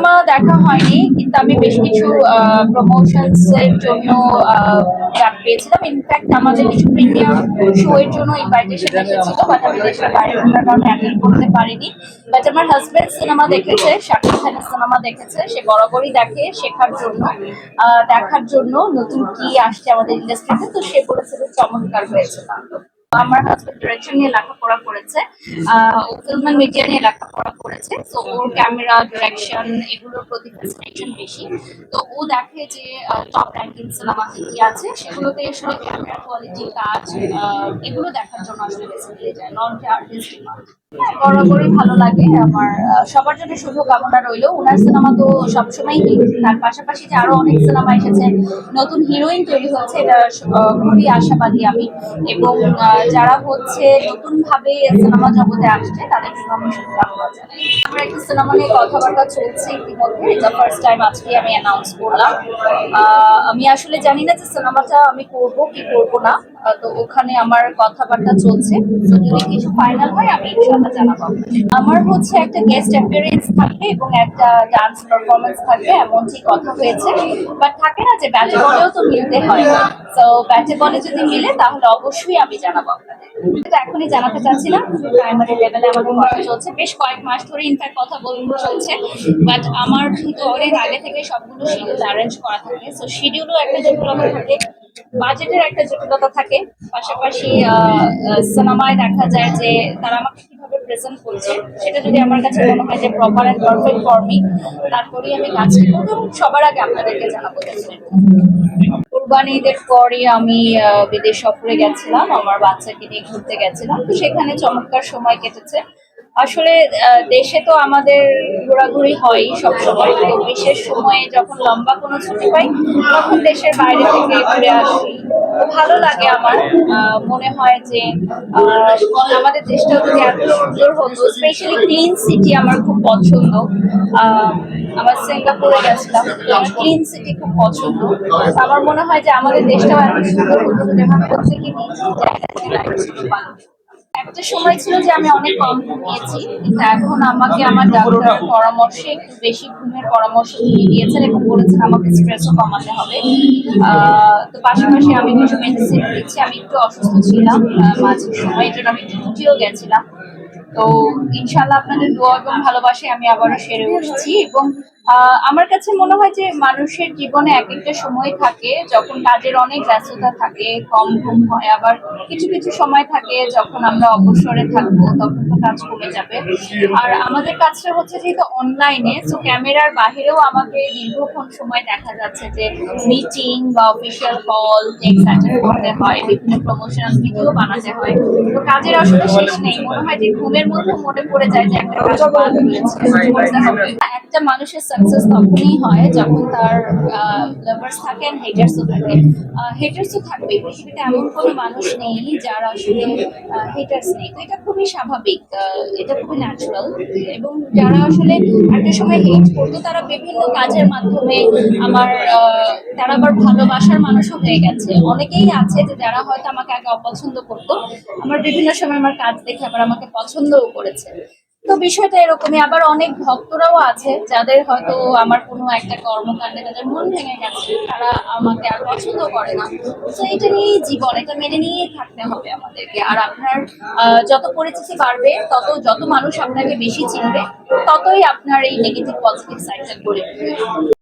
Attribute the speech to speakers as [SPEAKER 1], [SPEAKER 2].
[SPEAKER 1] Cinema দেখা হয়নি কিন্তু আমি বেশ কিছু প্রমোশনস এর জন্য আহ, পেয়েছিলাম ইনফ্যাক্ট আমাদের কিছু প্রিমিয়ার শো এর জন্য ইনভাইটেশন এসেছিল বাট আমি দেশের বাইরে থাকার কারণে অ্যাটেন্ড করতে পারিনি বাট আমার হাজবেন্ড সিনেমা দেখেছে শাকিব খানের সিনেমা দেখেছে সে বরাবরই দেখে শেখার জন্য দেখার জন্য নতুন কি আসছে আমাদের ইন্ডাস্ট্রিতে তো সে বলেছে চমৎকার হয়েছে। আমার হাজবেন্ড ডিরেকশন নিয়ে লেখাপড়া করেছে ও ফিল্ম মিডিয়া নিয়ে লেখাপড়া করেছে। তো ওর ক্যামেরা ডিরেকশন এগুলোর প্রতি ফ্যাসিনেশন বেশি। তো ও দেখে যে টপ র্যাঙ্কিং সিনেমাতে কি আছে, সেগুলোতে আসলে ক্যামেরা কোয়ালিটি কাজ এগুলো দেখার জন্য আসলে বেসিক্যালি যায় নন আর্টিস্ট হ্যাঁ বরাবরই ভালো লাগে। আমার সবার জন্য শুভ কামনা রইল। ওনার সিনেমা তো সবসময় তার পাশাপাশি যে আরও অনেক সিনেমা এসেছে, নতুন হিরোইন তৈরি হচ্ছে এটা খুবই আশাবাদী আমি। এবং যারা হচ্ছে নতুন ভাবে সিনেমা জগতে আসছে, তাদের আমার একটা সিনেমা নিয়ে কথাবার্তা চলছে ইতিমধ্যে, এটা ফার্স্ট টাইম আজকে আমি অ্যানাউন্স করলাম। আমি আসলে জানি না যে সিনেমাটা আমি করব কি করব না তো ওখানে আমার কথাবার্তা চলছে। তো যদি কিছু ফাইনাল হয়, আমি ইনশাআল্লাহ জানাব। আমার হচ্ছে একটা গেস্ট অ্যাপিয়ারেন্স থাকবে এবং একটা ডান্স পারফরমেন্স থাকবে এমন এমনটি কথা হয়েছে। বাট থাকে না যে ব্যাটে বলেও তো মিলতে হয়। তো ব্যাটে বলে যদি মিলে, তাহলে অবশ্যই আমি জানাব। আপনাদের। এটা এখনই জানাতে চাচ্ছি না। প্রাইমারি লেভেলে আমাদের কথা চলছে। বেশ কয়েক মাস ধরে ইনফ্যাক্ট কথা বলতে চলছে। বাট আমার কিন্তু অনেক আগে থেকে সবগুলো শিডিউল অ্যারেঞ্জ করা থাকে। সো শিডিউলও একটা জটিলতা থাকে। বাজেটের একটা জটিলতা থাকে। পাশাপাশি সিনেমায় দেখা যায় যে তারা আমাকে কীভাবে প্রেজেন্ট করছে, সেটা যদি আমার কাছে মনে হয় যে proper and perfect for me তারপরেই আমি কাজটি করব সবার আগে আপনাদেরকে জানাব কোরবানি ঈদের পরে আমি বিদেশ সফরে গেছিলাম, আমার বাচ্চাকে নিয়ে ঘুরতে গেছিলাম। তো সেখানে চমৎকার সময় কেটেছে। আসলে দেশে তো আমাদের ঘোরাঘুরি হয় সব সময় বিশেষ সময়ে যখন লম্বা কোনো ছুটি পাই, তখন দেশের বাইরে থেকে ঘুরে আসি। ভালো লাগে আমার। মনে হয় যে আমাদের দেশটা যদি এত সুন্দর হতো স্পেশালি ক্লিন সিটি আমার খুব পছন্দ। আমার সিঙ্গাপুরে গেছিলাম ক্লিন সিটি খুব পছন্দ। আমার মনে হয় যে আমাদের দেশটাও এত সুন্দর হতো যেভাবে হচ্ছে কি নিজ একটা সময় ছিল যে আমি অনেক কম ঘুমিয়েছি এখন আমাকে আমার ডাক্তার পরামর্শে একটু বেশি ঘুমের পরামর্শ দিয়ে দিয়েছেন এবং বলেছেন আমাকে স্ট্রেসও কমাতে হবে। তো পাশাপাশি আমি কিছু মেডিসিন দিচ্ছি আমি একটু অসুস্থ ছিলাম মাঝে সময় এই জন্য আমি ছুটিও গেছিলাম। তো ইনশাল্লাহ আপনাদের দোয়া এবং ভালোবাসায় আমি আবারও সেরে উঠছি এবং আমার কাছে মনে হয় যে মানুষের জীবনে এক একটা সময় থাকে যখন কাজের অনেক ব্যস্ততা থাকে কম ঘুম হয় আবার কিছু কিছু সময় থাকে যখন আমরা অবসরে থাকব তখন তো কাজ কমে যাবে। আর আমাদের কাজটা হচ্ছে যেহেতু অনলাইনে তো ক্যামেরার বাহিরেও আমাকে দীর্ঘক্ষণ সময় দেখা যাচ্ছে যে মিটিং বা অফিসিয়াল কল অ্যাটেন্ড করতে হয় বিভিন্ন প্রমোশনাল ভিডিও বানাতে হয়। তো কাজের আসলে শেষ নেই। মনে হয় যে ঘুমের মধ্যে মনে পড়ে যায় যে একটা কাজ একটা মানুষের সাকসেস তখনই হয় যখন তার লাভার্স থাকে আর হেটার্সও থাকে। হেটার্সও থাকবে পৃথিবীতে এমন কোনো মানুষ নেই যার আসলে হেটার্স নেই। তো এটা খুবই স্বাভাবিক এটা খুবই ন্যাচারাল এবং যারা আসলে একটা সময় হেট করতো, তারা বিভিন্ন কাজের মাধ্যমে আমার তারা আবার ভালোবাসার মানুষও হয়ে গেছে। অনেকেই আছে যে যারা হয়তো আমাকে আগে অপছন্দ করতো, আমার বিভিন্ন সময় আমার কাজ দেখে আবার আমাকে পছন্দও করেছে। তো বিষয়টা এরকমই। আবার অনেক ভক্তরাও আছে যাদের হয়তো আমার কোনো একটা কর্মকাণ্ডে তাদের মন ভেঙে গেছে, তারা আমাকে আর পছন্দ করে না। তো এটা নিয়েই জীবন, এটা মেনে নিয়েই থাকতে হবে আমাদেরকে। আর আপনার যত পরিচিতি বাড়বে, তত, যত মানুষ আপনাকে বেশি চিনবে, ততই আপনার এই নেগেটিভ পজিটিভ সাইডটা উঠবে।